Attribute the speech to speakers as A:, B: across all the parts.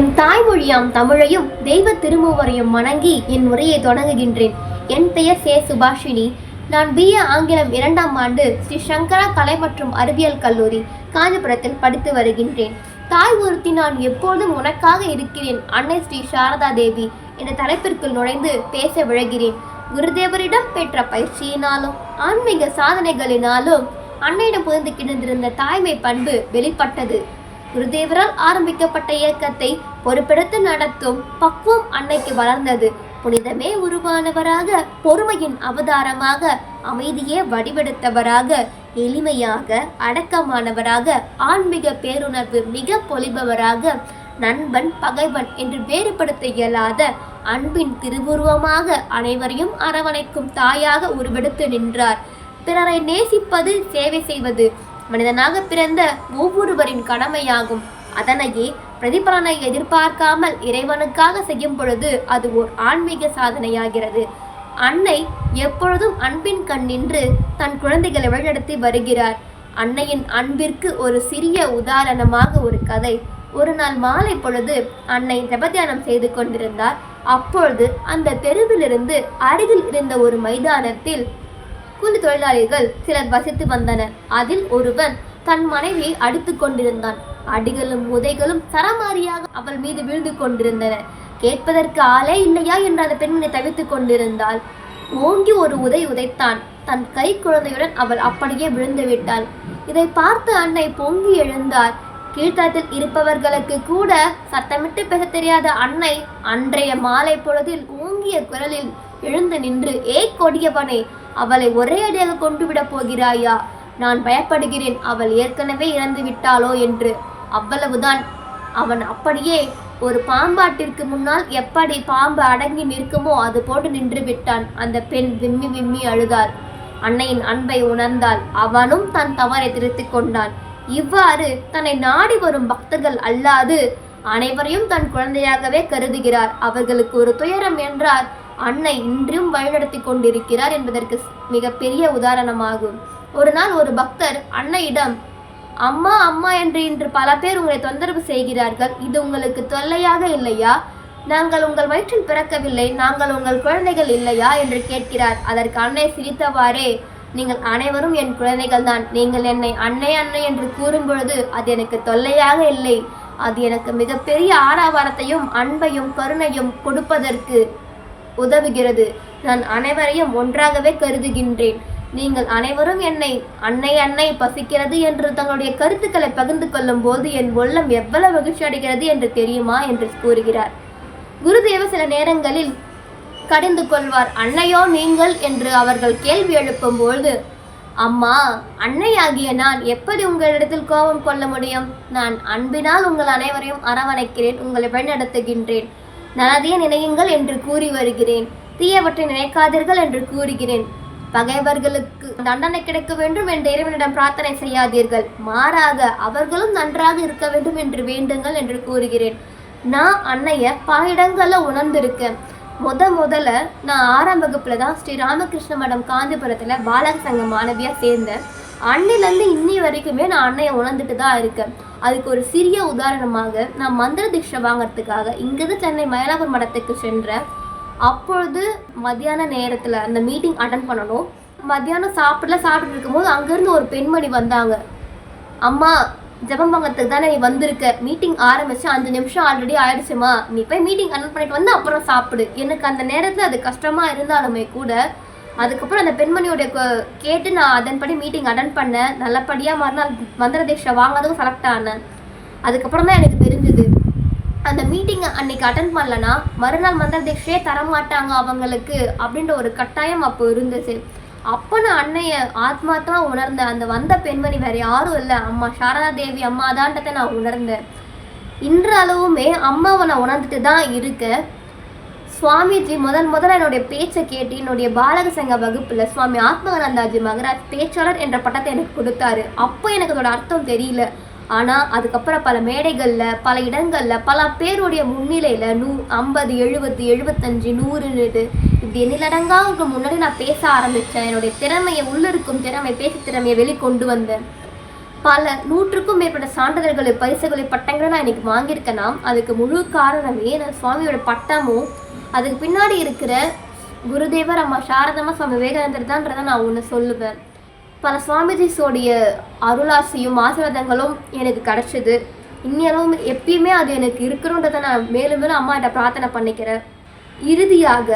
A: என் தாய்மொழியாம் தமிழையும் தெய்வ திருமூவரையும் வணங்கி என் உரையை தொடங்குகின்றேன். என் பெயர் சே சுபாஷினி. நான் பிஏ ஆங்கிலம் இரண்டாம் ஆண்டு ஸ்ரீ சங்கரா கலை மற்றும் அறிவியல் கல்லூரி காஞ்சிபுரத்தில் படித்து வருகின்றேன். தாய் ஒருத்தி நான் எப்போதும் உனக்காக இருக்கிறேன். அன்னை ஸ்ரீ சாரதா தேவி என்ற தலைப்பிற்குள் நுழைந்து பேச விழகிறேன். குருதேவரிடம் பெற்ற பயிற்சியினாலும் ஆன்மீக சாதனைகளினாலும் அன்னையிடம் புரிந்து கிடந்திருந்த தாய்மை பண்பு வெளிப்பட்டது. குருதேவரால் ஆரம்பிக்கப்பட்ட இயக்கத்தை பொறுப்பெடுத்து நடத்தும் பக்குவம் அன்னைக்கு வளர்ந்தது. புனிதமே உருவானவராக பொறுமையின் அவதாரமாக அமைதியே வடிவெடுத்தவராக எளிமையாக அடக்கமானவராக ஆன்மீக பேருணர்வு மிக பொலிபவராக நண்பன் பகைவன் என்று வேறுபடுத்த இயலாத அன்பின் திருவுருவமாக அனைவரையும் அரவணைக்கும் தாயாக உருவெடுத்து நின்றார். பிறரை நேசிப்பது சேவை செய்வது மனிதனாக பிறந்த ஒவ்வொருவரின் கடமையாகும். அதனையே பிரதிபலனை எதிர்பார்க்காமல் இறைவனுக்காக செய்யும் பொழுது அது ஓர் ஆன்மீக சாதனையாகிறது. அன்னை எப்பொழுதும் அன்பின் கண் நின்று தன் குழந்தைகளை வழிநடத்தி வருகிறார். அன்னையின் அன்பிற்கு ஒரு சிறிய உதாரணமாக ஒரு கதை. ஒரு நாள் மாலை பொழுது அன்னை ஜபத்தியானம் செய்து கொண்டிருந்தார். அப்பொழுது அந்த தெருவிலிருந்து அருகில் இருந்த ஒரு மைதானத்தில் கூலி தொழிலாளிகள் சிலர் வசித்து வந்தனர். அதில் ஒருவன் தன் மனைவியை அடித்து கொண்டிருந்தான். அடிகளும் உதைகளும் சரமாரியாக அவள் மீது விழுந்து கொண்டிருந்தன. கேட்பதற்கு ஆளே இல்லையா என்று அந்த பெண்மணி தவித்துக் கொண்டிருந்தாள். ஓங்கி ஒரு உதை உதைத்தான். தன் கை குழந்தையுடன் அவள் அப்படியே விழுந்து விட்டாள். இதை பார்த்து அன்னை பொங்கி எழுந்தார். கீழ்த்தளத்தில் இருப்பவர்களுக்கு கூட சத்தமிட்டு பேச தெரியாத அன்னை அன்றைய மாலை பொழுதில் ஓங்கிய குரலில் எழுந்து நின்று ஏ கொடியவனே அவளை ஒரே அடியாக கொண்டு விடப் போகிறாயா? நான் பயப்படுகிறேன் அவள் ஏற்கனவே இறந்து விட்டாளோ என்று. அவ்வளவுதான். அவன் அப்படியே ஒரு பாம்பாட்டிற்கு முன்னால் எப்படி பாம்பு அடங்கி நிற்குமோ அது போட்டு நின்று விட்டான் அந்த பெண் விம்மி விம்மி அழுதாள். அன்னையின் அன்பை உணர்ந்தாள். அவனும் தன் தவறை திருத்திக் கொண்டான். இவ்வாறு தன்னை நாடி வரும் பக்தர்கள் அல்லாது அனைவரையும் தன் குழந்தையாகவே கருதுகிறார். அவர்களுக்கு ஒரு துயரம் என்றார் அன்னை இன்றும் வழிநடத்தி கொண்டிருக்கிறார் என்பதற்கு மிகப்பெரிய உதாரணமாகும். ஒரு நாள் ஒரு பக்தர் அன்னையிடம் அம்மா அம்மா என்று இன்று பல பேர் உங்களை தொந்தரவு செய்கிறார்கள். இது உங்களுக்கு தொல்லையாக இல்லையா? நாங்கள் உங்கள் வயிற்றில் பிறக்கவில்லை. நாங்கள் உங்கள் குழந்தைகள் இல்லையா? என்று கேட்கிறார். அதற்கு அன்னை சிரித்தவாறே நீங்கள் அனைவரும் என் குழந்தைகள் தான். நீங்கள் என்னை அன்னை அன்னை என்று கூறும் பொழுது அது எனக்கு தொல்லையாக இல்லை. அது எனக்கு மிகப்பெரிய ஆரவாரத்தையும் அன்பையும் கருணையும் கொடுப்பதற்கு உதவுகிறது. நான் அனைவரையும் ஒன்றாகவே கருதுகின்றேன். நீங்கள் அனைவரும் என்னை அன்னை அன்னை பசிக்கிறது என்று தங்களுடைய கருத்துக்களை பகிர்ந்து கொள்ளும் போது என் உள்ளம் எவ்வளவு மகிழ்ச்சி அடைகிறது என்று தெரியுமா என்று கூறுகிறார். குருதேவ சில நேரங்களில் கடிந்து கொள்வார் அன்னையோ நீங்கள்? என்று அவர்கள் கேள்வி எழுப்பும் பொழுது அம்மா அன்னையாகிய நான் எப்படி உங்களிடத்தில் கோபம் கொள்ள முடியும்? நான் அன்பினால் உங்கள் அனைவரையும் அரவணைக்கிறேன் உங்களை வழிநடத்துகின்றேன். நலதையே நினையுங்கள் என்று கூறி வருகிறேன். தீயவற்றை நினைக்காதீர்கள் என்று கூறுகிறேன். பகைவர்களுக்கு தண்டனை கிடைக்க வேண்டும் என்ற இறைவனிடம் பிரார்த்தனை செய்யாதீர்கள். மாறாக அவர்களும் நன்றாக இருக்க வேண்டும் என்று வேண்டுங்கள் என்று கூறுகிறேன். நான் அன்னைய பல இடங்களில் உணர்ந்திருக்கேன். முத முதல்ல நான் ஆறாம் வகுப்புல தான் ஸ்ரீ ராமகிருஷ்ண மடம் காஞ்சிபுரத்துல பாலக சங்க மாணவியா சேர்ந்தேன் அன்னையிலேருந்து இன்னி வரைக்குமே நான் அன்னையை உணர்ந்துட்டு தான் இருக்கேன். அதுக்கு ஒரு சிறிய உதாரணமாக நான் மந்திர தீட்சை வாங்குறதுக்காக இங்கேருந்து சென்னை மயிலாப்பூர் மடத்துக்கு சென்றேன் அப்பொழுது மத்தியான நேரத்தில் அந்த மீட்டிங் அட்டன் பண்ணணும். மத்தியானம் சாப்பிடல சாப்பிட்டு இருக்கும்போது அங்கேருந்து ஒரு பெண்மணி வந்தாங்க. அம்மா ஜெபம் தானே நீ வந்திருக்க? மீட்டிங் ஆரம்பிச்சு அஞ்சு நிமிஷம் ஆல்ரெடி ஆயிடுச்சுமா? நீ போய் மீட்டிங் அட்டன் பண்ணிட்டு வந்து அப்புறம் சாப்பிடு. எனக்கு அந்த நேரத்தில் அது கஷ்டமாக இருந்தாலுமே கூட அதுக்கப்புறம் அந்த பெண்மணியோட கேட்டு நான் அதன்படி மீட்டிங் அட்டன் பண்ணேன். நல்லபடியாக மறுநாள் மந்திர தீட்சை வாங்கினதும் செலக்ட் ஆனேன். அதுக்கப்புறம் தான் எனக்கு தெரிஞ்சுது. அந்த மீட்டிங்கை அன்னைக்கு அட்டன் பண்ணலனா மறுநாள் மந்திர தீட்சையே தரமாட்டாங்க அவங்களுக்கு அப்படின்ற ஒரு கட்டாயம் அப்போ இருந்துச்சு அப்போ நான் அன்னைய ஆத்மாத்தமா உணர்ந்தேன் அந்த வந்த பெண்மணி வேற யாரும் இல்லை. அம்மா சாரதா தேவி அம்மா தான்றதை நான் உணர்ந்தேன். இன்றளவுமே அம்மாவை நான் உணர்ந்துட்டு தான் இருக்கேன் சுவாமிஜி முதல் முதல்ல என்னுடைய பேச்சை கேட்டு என்னுடைய பாலக சங்க சுவாமி ஆத்மகானந்தாஜி மகராஜ் பேச்சாளர் என்ற பட்டத்தை எனக்கு கொடுத்தாரு. அப்போ எனக்கு அதோட அர்த்தம் தெரியல. ஆனால் அதுக்கப்புறம் பல மேடைகளில் பல இடங்களில் பல பேருடைய முன்னிலையில் நூ ஐம்பது எழுபது எழுபத்தஞ்சு நூறுன்னு இப்படி எண்ணிலடங்காவுக்கு முன்னாடி நான் பேச ஆரம்பித்தேன் என்னுடைய திறமையை உள்ளிருக்கும் திறமை பேச திறமையை வெளிக்கொண்டு வந்தேன். பல நூற்றுக்கும் மேற்பட்ட சான்றிதழ்களை பரிசுகளை பட்டங்களை நான் இன்னைக்கு வாங்கியிருக்கேன்னா அதுக்கு முழு காரணமே நான் சுவாமியோட பட்டமும் அதுக்கு பின்னாடி இருக்கிற குருதேவர் அம்மா சாரதம்மா சுவாமி விவேகானந்தர் தான்றதை நான் ஒன்று சொல்லுவேன். பல சுவாமிஜிஸோடைய அருளாசியும் ஆசீர்வாதங்களும் எனக்கு கிடைச்சது. இன்னும் எப்பயுமே அது எனக்கு இருக்கணுன்றதை நான் மேலும் மேலும் அம்மாட்ட பிரார்த்தனை பண்ணிக்கிறேன். இறுதியாக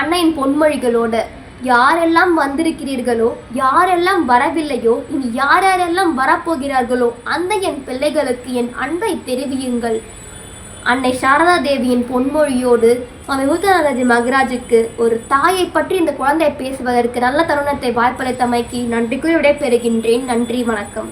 A: அன்னையின் பொன்மொழிகளோட யாரெல்லாம் வந்திருக்கிறீர்களோ யாரெல்லாம் வரவில்லையோ இனி யார் யாரெல்லாம் வரப்போகிறார்களோ அந்த என் பிள்ளைகளுக்கு என் அன்பை தெரிவியுங்கள். அன்னை சாரதா தேவியின் பொன்மொழியோடு சுவாமி மூத்தநாதஜி மகராஜுக்கு ஒரு தாயை பற்றி இந்த குழந்தை பேசுவதற்கு நல்ல தருணத்தை வாய்ப்பளித்தமைக்கு நன்றி கூறி விடைபெறுகின்றேன். நன்றி வணக்கம்.